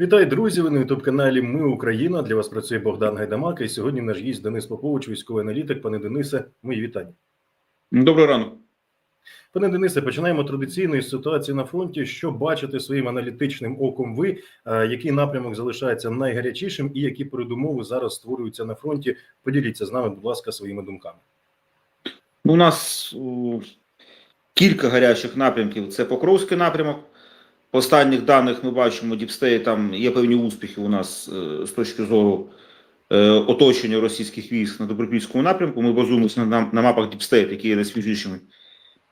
Вітаю, друзі! Ви на ютуб каналі Ми Україна. Для вас працює Богдан Гайдамак. І сьогодні наш гість Денис Попович, військовий аналітик. Пане Денисе, мої вітання. Доброго ранку. Пане Денисе, починаємо традиційно із ситуації на фронті. Що бачите своїм аналітичним оком? Ви який напрямок залишається найгарячішим, і які передумови зараз створюються на фронті? Поділіться з нами, будь ласка, своїми думками. Ну, у нас кілька гарячих напрямків. Це Покровський напрямок. По останніх даних ми бачимо, Діпстей там є певні успіхи у нас е, з точки зору е, оточення російських військ на Добропільському напрямку. Ми базуємося на, на мапах Діпстейт, які є найсвіжішими.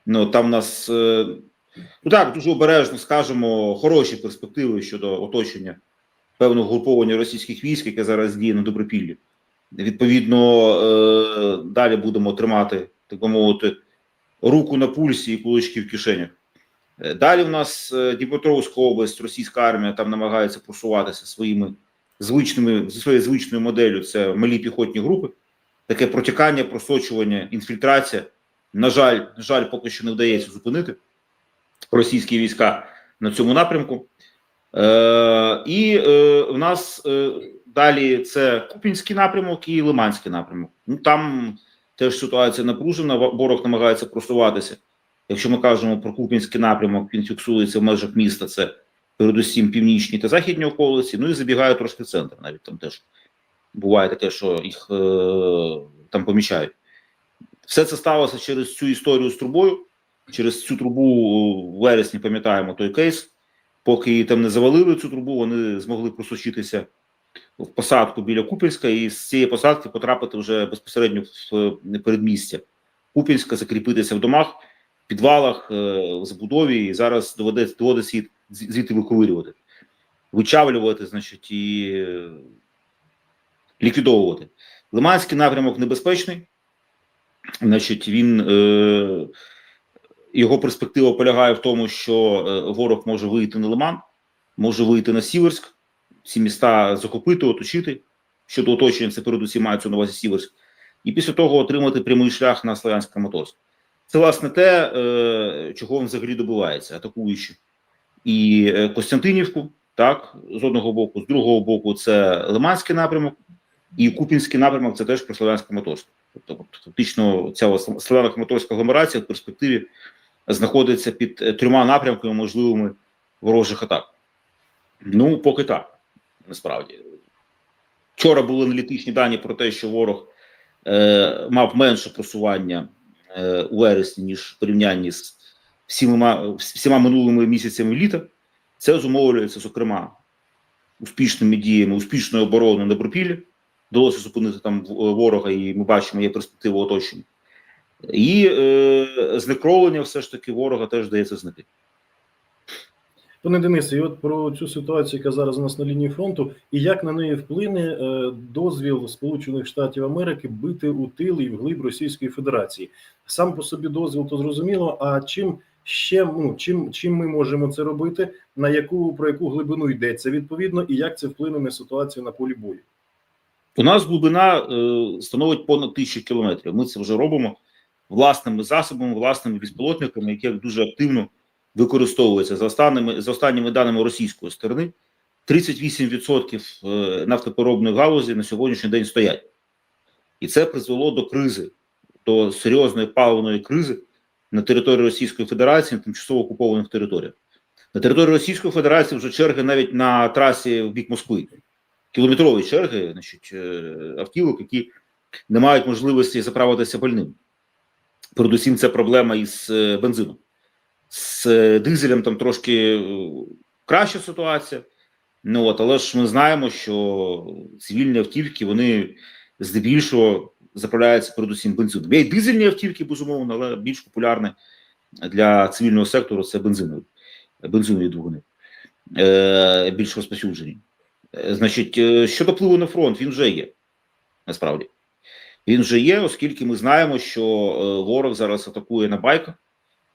Ну, там нас, е, ну так, дуже обережно скажемо, хороші перспективи щодо оточення певного груповання російських військ, яке зараз діє на Добропіллі. Відповідно, далі будемо тримати, так би мовити, руку на пульсі і кулички в кишенях. Е, Далі в нас е, Дніпропетровська область, російська армія там намагається просуватися своїми звичними зі своєю звичною моделлю. Це малі піхотні групи, таке протікання, просочування, інфільтрація. На жаль, на жаль, поки що не вдається зупинити російські війська на цьому напрямку. Е, і е, в нас е, далі це Купінський напрямок і Лиманський напрямок. Ну там теж ситуація напружена, ворог намагається просуватися. Якщо ми кажемо про Купінський напрямок, він фіксується в межах міста. Це передусім північні та західні околиці. Ну і забігає трошки центр. Навіть там теж буває таке, що їх е, там помічають. Все це сталося через цю історію з трубою. Через цю трубу в вересні пам'ятаємо той кейс. Поки її там не завалили цю трубу, вони змогли просочитися в посадку біля Купінська і з цієї посадки потрапити вже безпосередньо в передмістя Купінська, закріпитися в домах, підвалах, е, в забудові. І зараз доведеться доводиться її звідти виковирювати, вичавлювати, значить, і е, ліквідовувати. Лиманський напрямок небезпечний, значить, він. Е, його перспектива полягає в тому, що е, ворог може вийти на Лиман, може вийти на Сіверськ, ці міста захопити, оточити. Щодо оточення, це передусім мається на увазі Сіверськ, і після того отримати прямий шлях на Слов'янськ Краматорськ. Це власне те, е, чого він взагалі добивається, атакуючи і е, Костянтинівку, так, з одного боку, з другого боку, це Лиманський напрямок, і Купінський напрямок це теж про Слов'янськ Краматорськ. Тобто, фактично, ця Слов'яно-Краматорська агломерація в перспективі знаходиться під е, трьома напрямками можливими ворожих атак. Ну, поки так, насправді. Вчора були аналітичні дані про те, що ворог е, мав менше просування у вересні, ніж в порівнянні з всіма, всіма минулими місяцями літа. Це зумовлюється, зокрема, успішними діями, успішною обороною на Бропілі. Вдалося зупинити там ворога, і ми бачимо, є перспектива оточення. І е, знекровлення все ж таки ворога теж дається знайти. Пане Денисе, і от про цю ситуацію, яка зараз у нас на лінії фронту, і як на неї вплине е, дозвіл Сполучених Штатів Америки бити у тил і вглиб Російської Федерації. Сам по собі дозвіл то зрозуміло. А чим ще ну чим чим ми можемо це робити? На яку про яку глибину йдеться відповідно, і як це вплине на ситуацію на полі бою? У нас глибина е, становить понад тисячу кілометрів. Ми це вже робимо власними засобами, власними безпілотниками, які дуже активно використовуються за останніми за останніми даними російської сторони. 38% е, нафтопереробної галузі на сьогоднішній день стоять, і це призвело до кризи, до серйозної паливної кризи на території Російської Федерації на тимчасово окупованих територіях. На території Російської Федерації вже черги навіть на трасі в бік Москви, кілометрові черги, значить, е, автівок, які не мають можливості заправитися пальним. Передусім, це проблема із е, бензином. З е, дизелем там трошки краща ситуація. Ну от, але ж ми знаємо, що цивільні автівки вони здебільшого заправляються передусім бензином. Є й дизельні автівки, безумовно, але більш популярне для цивільного сектору це бензинові, бензинові двигуни, е, більш розповсюджені. Значить, щодо впливу на фронт, він вже є насправді. Він вже є, оскільки ми знаємо, що ворог зараз атакує на байках,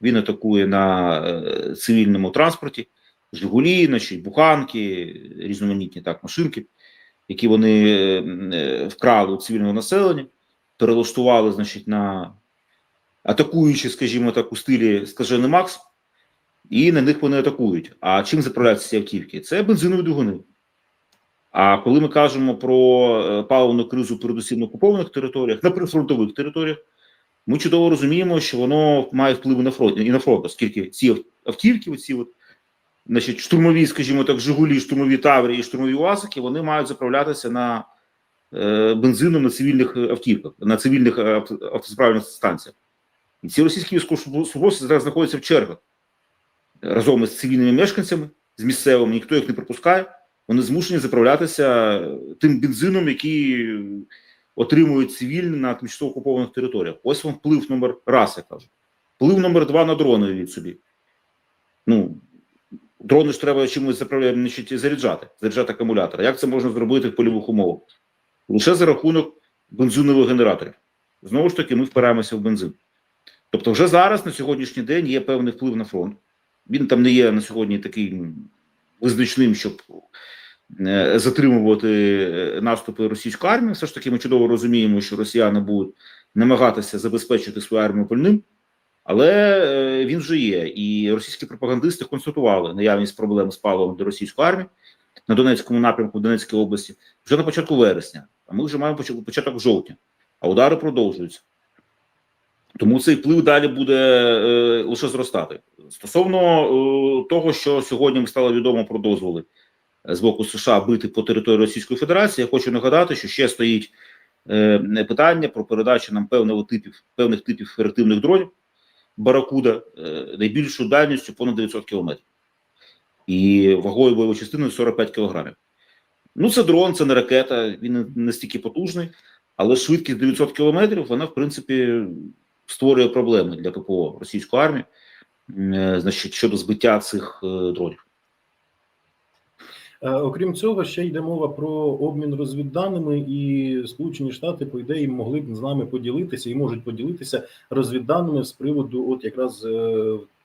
він атакує на цивільному транспорті, Жигулі, значить, буханки, різноманітні так, машинки, які вони вкрали у цивільного населення, перелаштували, значить, на атакуючи, скажімо так, у стилі скажений Макс, і на них вони атакують. А чим заправляються ці автівки? Це бензинові двигуни. А коли ми кажемо про е, паливну кризу, передусім на окупованих територіях, на прифронтових територіях, ми чудово розуміємо, що воно має вплив на фронт і на фронт, оскільки ці автівки, ці от, значить, штурмові, скажімо так, Жигулі, штурмові Таврі і штурмові УАЗики, вони мають заправлятися на бензином на цивільних е, автівках, на цивільних е, автозаправних станціях. І ці російські військовослужбовці зараз знаходяться в чергах разом із цивільними мешканцями, з місцевими, ніхто їх не пропускає. Вони змушені заправлятися тим бензином, який отримують цивільні на тимчасово окупованих територіях. Ось вам вплив номер раз, я кажу. Вплив номер два на дрони від собі. Ну, дрони ж треба чимось заправляти, заряджати, заряджати акумулятор. Як це можна зробити в польових умовах? Лише за рахунок бензинових генераторів. Знову ж таки, ми впираємося в бензин. Тобто, вже зараз на сьогоднішній день є певний вплив на фронт. Він там не є на сьогодні таким визначним, щоб е, затримувати е, наступи російської армії. Все ж таки, ми чудово розуміємо, що росіяни будуть намагатися забезпечити свою армію пальним, але е, він вже є. І російські пропагандисти констатували наявність проблем з паливом до російської армії на Донецькому напрямку в Донецькій області вже на початку вересня. А ми вже маємо початок жовтня, а удари продовжуються. Тому цей вплив далі буде е, лише зростати. Стосовно е, того, що сьогодні стало відомо про дозволи е, з боку США бити по території Російської Федерації, я хочу нагадати, що ще стоїть е, питання про передачу нам певного типів певних типів реактивних дронів Баракуда е, найбільшою дальністю понад 900 кілометрів і вагою бойової частини 45 кілограмів. Ну, це дрон, це не ракета, він настільки потужний, але швидкість 900 кілометрів, вона, в принципі, створює проблеми для ППО російської армії, е, значить, щодо збиття цих е, дронів. Е, Окрім цього, ще йде мова про обмін розвідданими, і Сполучені Штати, по ідеї, могли б з нами поділитися і можуть поділитися розвідданими з приводу, от якраз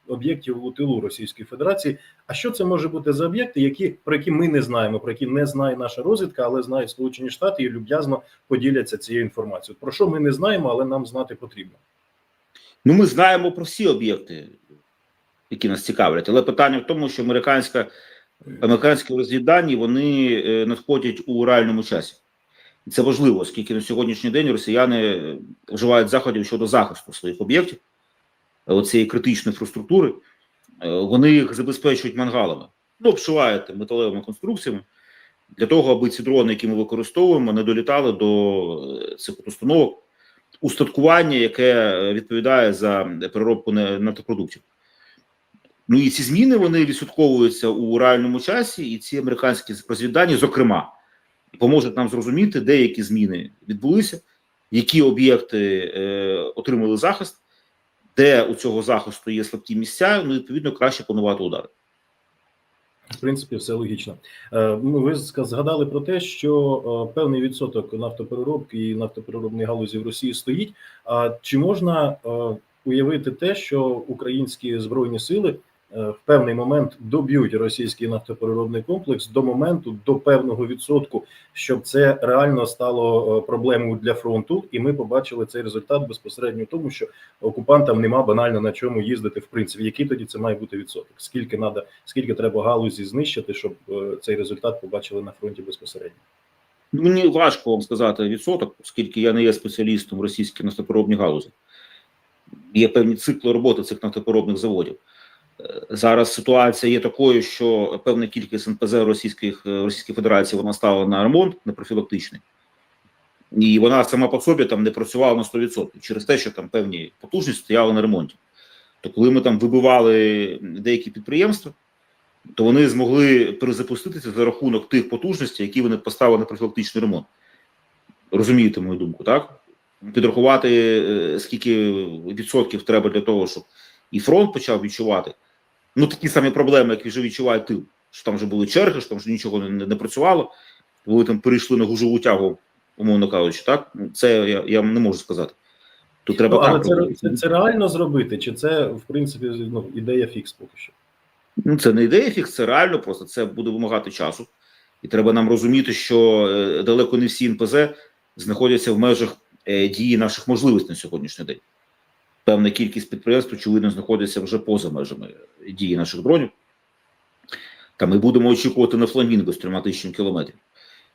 об'єктів у тилу Російської Федерації. А що це може бути за об'єкти, які про які ми не знаємо, про які не знає наша розвідка, але знають Сполучені Штати і люб'язно поділяться цією інформацією. Про що ми не знаємо, але нам знати потрібно. Ну, ми знаємо про всі об'єкти, які нас цікавлять, але питання в тому, що американська, американські розвіддані вони е, надходять у реальному часі. І це важливо, оскільки на сьогоднішній день росіяни е, вживають заходів щодо захисту своїх об'єктів, оцієї критичної інфраструктури. Е, Вони їх забезпечують мангалами, ну, обшивають металевими конструкціями для того, аби ці дрони, які ми використовуємо, не долітали до е, цих установок устаткування, яке е, відповідає за переробку на- нафтопродуктів. Ну і ці зміни вони відслідковуються у реальному часі, і ці американські розвіддані, зокрема, поможуть нам зрозуміти, деякі зміни відбулися, які об'єкти е, отримали захист, де у цього захисту є слабкі місця, ну відповідно краще планувати удари. В принципі, все логічно. Е, ну, Ви згадали про те, що е, певний відсоток нафтопереробки і нафтопереробної галузі в Росії стоїть. А чи можна е, уявити те, що українські збройні сили в певний момент доб'ють російський нафтопереробний комплекс до моменту, до певного відсотку, щоб це реально стало е, проблемою для фронту, і ми побачили цей результат безпосередньо тому, що окупантам нема банально на чому їздити. В принципі, який тоді це має бути відсоток? Скільки надо, скільки треба галузі знищити, щоб е, цей результат побачили на фронті безпосередньо? Мені важко вам сказати відсоток, оскільки я не є спеціалістом російській нафтопереробній галузі. Є певні цикли роботи цих нафтопереробних заводів. Зараз ситуація є такою, що певна кількість НПЗ Російських, е, Російської Федерації вона стала на ремонт, на профілактичний. І вона сама по собі там не працювала на 100% через те, що там певні потужності стояли на ремонті. То коли ми там вибивали деякі підприємства, то вони змогли перезапуститися за рахунок тих потужностей, які вони поставили на профілактичний ремонт. Розумієте мою думку, так? Підрахувати, е, скільки відсотків треба для того, щоб і фронт почав відчувати. Ну, такі самі проблеми, які вже відчуває тил. Що там вже були черги, що там вже нічого не, не, не працювало, вони там перейшли на гужову тягу, умовно кажучи, так? Ну, Це я, я не можу сказати. Тут треба Ну, але так це, це, це реально зробити, чи це в принципі ну, ідея фікс поки що? Ну, це не ідея фікс, це реально просто це буде вимагати часу. І треба нам розуміти, що е, далеко не всі НПЗ знаходяться в межах е, дії наших можливостей на сьогоднішній день. Певна кількість підприємств, очевидно, знаходиться вже поза межами дії наших дронів. Та ми будемо очікувати на фламінго з трьома тисячами кілометрів.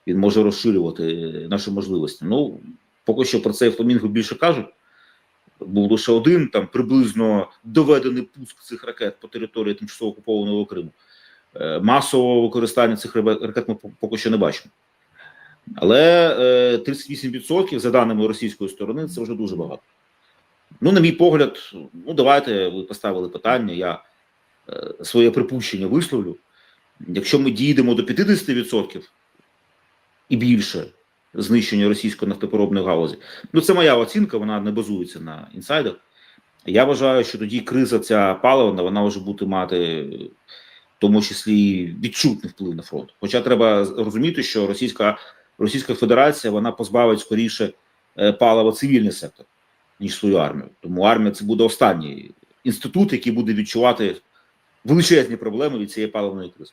він може розширювати наші можливості. Ну, поки що про цей фламінго більше кажуть. Був лише один там приблизно доведений пуск цих ракет по території тимчасово окупованого Криму. Е, Масового використання цих ракет ми поки що не бачимо. Але е, 38% за даними російської сторони це вже дуже багато. Ну, на мій погляд, ну давайте ви поставили питання. Я е, своє припущення висловлю. Якщо ми дійдемо до 50% і більше знищення російської нафтопереробної галузі, ну це моя оцінка, вона не базується на інсайдах. Я вважаю, що тоді криза ця паливна, вона може бути мати в тому числі відчутний вплив на фронт. Хоча треба розуміти, що Російська Російська Федерація вона позбавить скоріше е, палива цивільний сектор, ніж свою армію. Тому армія це буде останній інститут, який буде відчувати величезні проблеми від цієї паливної кризи.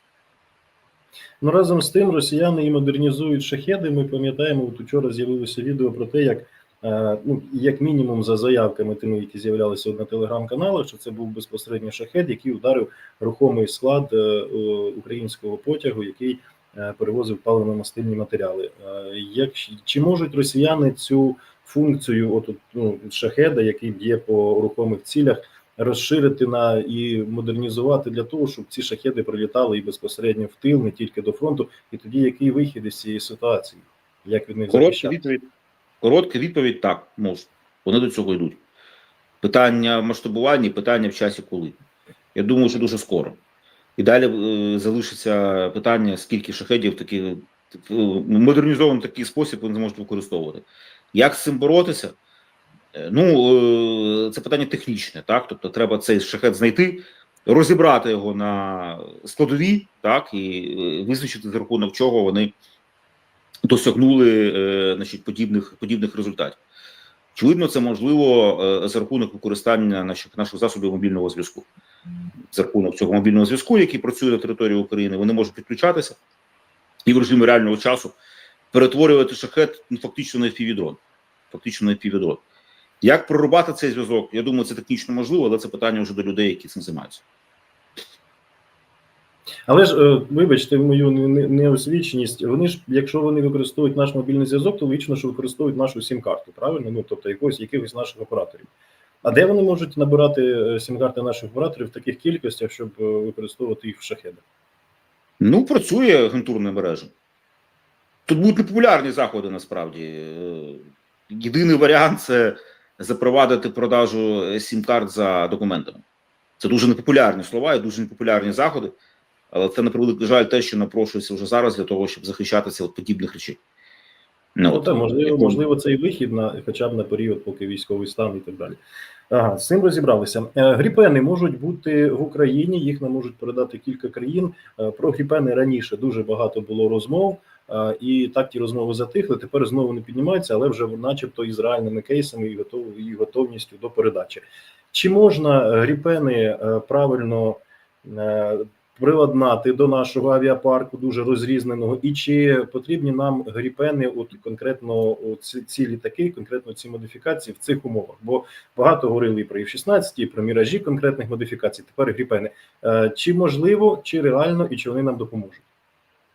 Ну разом з тим, росіяни і модернізують шахеди. Ми пам'ятаємо, от учора з'явилося відео про те, як е, ну як мінімум за заявками тими, які з'являлися на телеграм-каналах, що це був безпосередньо шахед, який ударив рухомий склад е, українського потягу, який е, перевозив паливно-мастильні матеріали. Як чи можуть росіяни цю функцію, от, от, ну, шахеда, який б'є по рухомих цілях, розширити на і модернізувати для того, щоб ці шахеди прилітали і безпосередньо в тил, не тільки до фронту. І тоді який вихід із цієї ситуації? Як від них Коротка відповідь, коротка відповідь так, можуть. Вони до цього йдуть. Питання в масштабуванні, питання в часі коли. Я думаю, що дуже скоро. І далі е, залишиться питання, скільки шахедів такі в модернізований такий спосіб вони зможуть використовувати. Як з цим боротися? Е, Ну, е, це питання технічне, так? Тобто треба цей шахет знайти, розібрати його на складові, так, і е, визначити за рахунок чого вони досягнули значить, подібних, подібних результатів. Очевидно, це можливо за рахунок використання наших, наших засобів мобільного зв'язку. За рахунок цього мобільного зв'язку, який працює на території України, вони можуть підключатися і в режимі реального часу перетворювати шахет ну, фактично на FPV-дрон. Фактично на FPV-дрон. Як прорубати цей зв'язок? Я думаю, це технічно можливо, але це питання вже до людей, які цим займаються. Але ж е, вибачте мою не- не- неосвіченість. Вони ж, якщо вони використовують наш мобільний зв'язок, то логічно, що використовують нашу сім-карту, правильно? Ну тобто якогось якихось наших операторів. А де вони можуть набирати е, сім-карти наших операторів в таких кількостях, щоб е, використовувати їх в шахедах? Ну, працює агентурна мережа. Тут будуть непопулярні заходи насправді. Е, Єдиний варіант це запровадити продажу сім-карт за документами. Це дуже непопулярні слова і дуже непопулярні заходи, але це на превеликий жаль те, що напрошується вже зараз для того, щоб захищатися від подібних речей. Ну, от, та, можливо, можливо, можливо, цей вихід на хоча б на період, поки військовий стан і так далі. Ага, з цим розібралися. Е, Гріпени можуть бути в Україні, їх нам можуть передати кілька країн. Е, Про гріпени раніше дуже багато було розмов, е, і так ті розмови затихли. Тепер знову не піднімаються, але вже начебто із реальними кейсами і готов, і готовністю до передачі. Чи можна гріпени правильно приладнати до нашого авіапарку, дуже розрізненого, і чи потрібні нам гріпени, от конкретно ці, ці літаки, конкретно ці модифікації в цих умовах? Бо багато говорили і про F-16, і про міражі конкретних модифікацій. Тепер гріпени. Е, Чи можливо, чи реально, і чи вони нам допоможуть?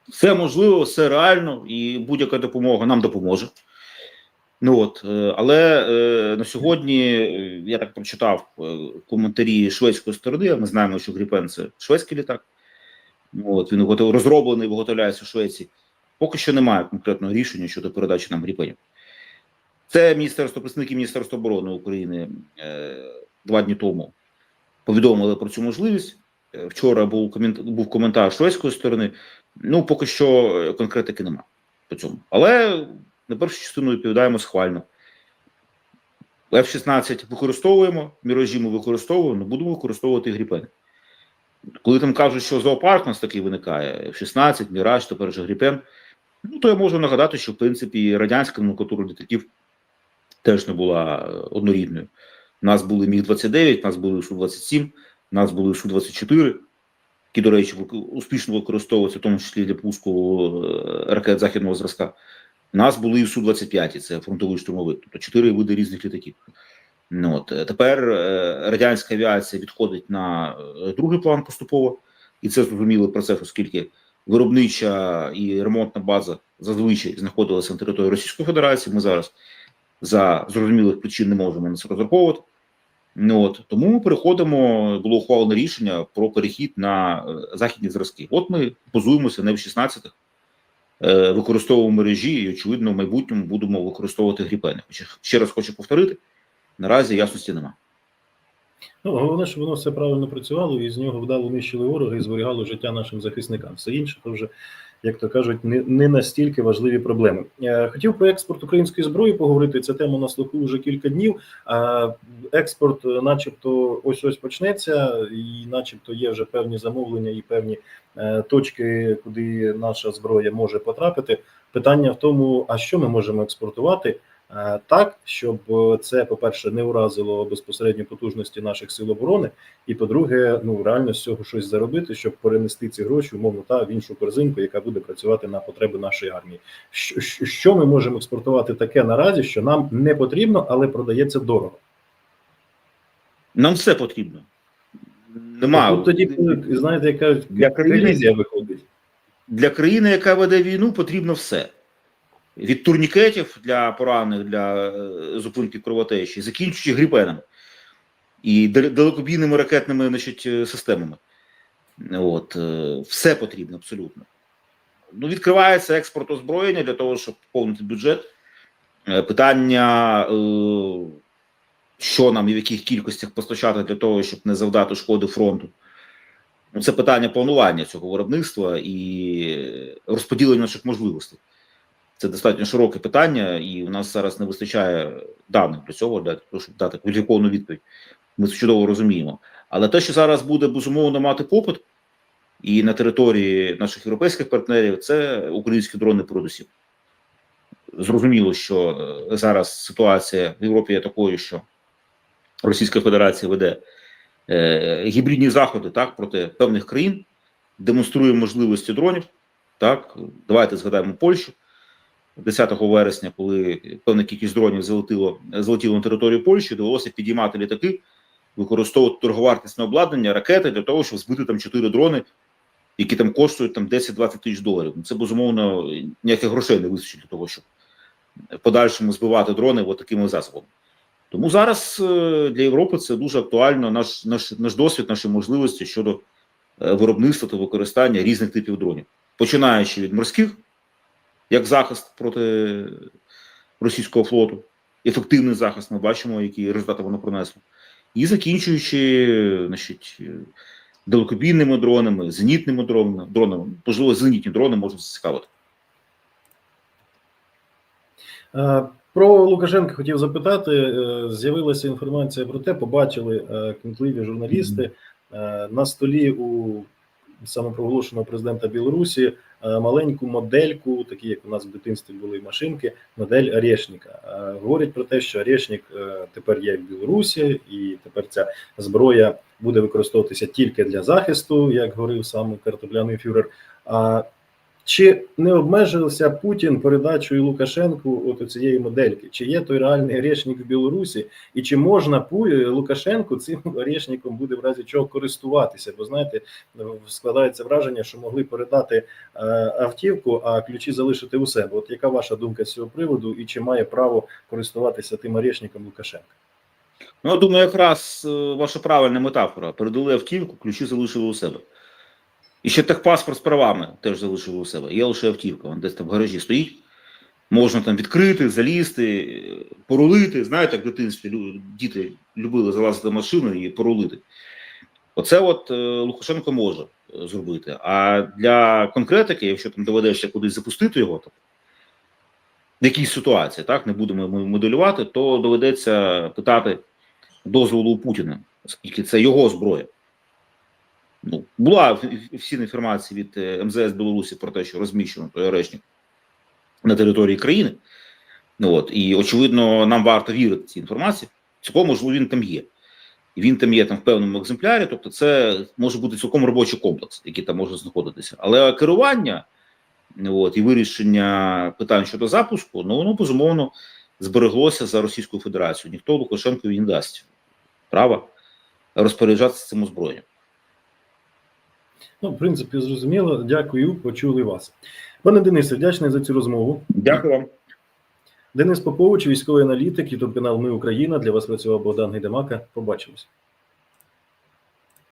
Все можливо, все реально, і будь-яка допомога нам допоможе. Ну от, е, але е, на сьогодні е, я так прочитав е, коментарі шведської сторони. Ми знаємо, що Гріпен це шведський літак. Ну, От він розроблений, виготовляється в Швеції. Поки що немає конкретного рішення щодо передачі нам гріпенів. Це міністерство представники Міністерства оборони України е, два дні тому повідомили про цю можливість. Вчора був комент, був коментар шведської сторони. Ну, поки що конкретики немає по цьому. Але на першу частину відповідаємо схвально. F-16 використовуємо, міражі ми використовуємо, будемо використовувати і гріпени. Коли там кажуть, що зоопарк у нас такий виникає, F-16, Міраж, тепер вже гріпен, ну то я можу нагадати, що в принципі радянська номенклатура літаків теж не була е, однорідною. У нас були Міг-29, у нас були Су-27, у нас були Су-24, які, до речі, успішно використовуються, в тому числі для пуску е, ракет західного зразка. У нас були і су 25 це фронтовий штурмовик, тобто чотири види різних літаків. Ну, от, е, Тепер е, радянська авіація відходить на е, другий план поступово, і це зрозумілий процес, оскільки виробнича і ремонтна база зазвичай знаходилася на території Російської Федерації. Ми зараз за зрозумілих причин не можемо на це розраховувати. Ну, от, Тому ми переходимо, було ухвалене рішення про перехід на західні зразки. От ми позуємося не в 16-х, Е, використовував мережі, і очевидно, в майбутньому будемо використовувати гріпени. Хоча ще раз хочу повторити: наразі ясності нема. Ну, головне, щоб воно все правильно працювало і з нього вдало нищили ворога і зберігало життя нашим захисникам. Все інше то вже як то кажуть, не, не настільки важливі проблеми. Е, Хотів про експорт української зброї поговорити. Ця тема на слуху вже кілька днів. Експорт, е, начебто, ось ось почнеться, і начебто є вже певні замовлення і певні е, точки, куди наша зброя може потрапити. Питання в тому, а що ми можемо експортувати. Е, Так, щоб е, це, по-перше, не уразило безпосередньо потужності наших сил оборони, і по-друге, ну реально з цього щось заробити, щоб перенести ці гроші, умовно та в іншу корзинку, яка буде працювати на потреби нашої армії. Що, ми можемо експортувати таке наразі, що нам не потрібно, але продається дорого? Нам все потрібно. Немає Тут тоді, знаєте, яка Для країни- виходить. для країни, яка веде війну, потрібно все. Від турнікетів для поранених для е, зупинки кровотечі, закінчуючи гріпенами і далекобійними ракетними значить, е, системами. От, е, все потрібно абсолютно. Ну, відкривається експорт озброєння для того, щоб поповнити бюджет. Питання, що нам і в яких кількостях постачати для того, щоб не завдати шкоди фронту. Ну, це питання планування цього виробництва і розподілення наших можливостей. Це достатньо широке питання, і у нас зараз не вистачає даних для цього, для того, щоб дати кваліфіковану відповідь. Ми це чудово розуміємо. Але те, що зараз буде безумовно мати попит, і на території наших європейських партнерів, це українські дрони передусім. Зрозуміло, що е, зараз ситуація в Європі є такою, що Російська Федерація веде е, гібридні заходи так, проти певних країн, демонструє можливості дронів. Так, давайте згадаємо Польщу 10 вересня, коли певна кількість дронів залетіло, залетіло на територію Польщі, довелося підіймати літаки, використовувати торговартісне обладнання, ракети для того, щоб збити там 4 дрони, які там коштують там 10-20 тисяч доларів. Ну, Це безумовно ніяких грошей не вистачить для того, щоб подальшому збивати дрони от такими засобами. Тому зараз е, для Європи це дуже актуально. Наш наш наш досвід, наші можливості щодо е, виробництва та використання різних типів дронів, починаючи від морських, як захист проти російського флоту, ефективний захист. Ми бачимо, які результати воно принесло, і закінчуючи, значить, далекобійними дронами, зенітними дронами, дронами, можливо, зенітні дрони можна зацікавити. Е, Про Лукашенка хотів запитати. Е, З'явилася інформація про те, побачили е, кмітливі журналісти на столі у самопроголошеного президента Білорусі е, маленьку модельку, такі як у нас в дитинстві були машинки, модель Орешника. Е, Говорять про те, що Орешник е, тепер є в Білорусі, і тепер ця зброя буде використовуватися тільки для захисту, як говорив сам картопляний фюрер. А чи не обмежився Путін передачею Лукашенку от цієї модельки? Чи є той реальний орешник в Білорусі, і чи можна Лукашенку цим орешником буде в разі чого користуватися? Бо знаєте, складається враження, що могли передати е, автівку, а ключі залишити у себе. От яка ваша думка з цього приводу, і чи має право користуватися тим орешником Лукашенка? Ну, я думаю, якраз е, ваша правильна метафора. Передали автівку, ключі залишили у себе. І ще техпаспорт з правами теж залишили у себе. Є лише автівка, вона десь там в гаражі стоїть. Можна там відкрити, залізти, порулити. Знаєте, як в дитинстві діти любили залазити в машину і порулити. Оце от е, Лукашенко може е, зробити. А для конкретики, якщо там доведеться кудись запустити його, там, в якійсь ситуації, так, не будемо моделювати, то доведеться питати дозволу у Путіна, оскільки це його зброя. Ну, була всі інформації від е, МЗС Білорусі про те, що розміщено той орешник на території країни. Ну, от, і очевидно, нам варто вірити цій інформації. Цілком можливо, він там є. І він там є там в певному екземплярі, тобто це може бути цілком робочий комплекс, який там може знаходитися. Але керування ну, от, і вирішення питань щодо запуску, ну воно безумовно збереглося за Російською Федерацією. Ніхто Лукашенкові не дасть права розпоряджатися цим озброєнням. Ну, в принципі, зрозуміло. Дякую, почули вас. Пане Денисе, вдячний за цю розмову. Дякую вам. Денис Попович, військовий аналітик, ютуб канал Ми Україна. Для вас працював Богдан Гайдамака. Побачимось.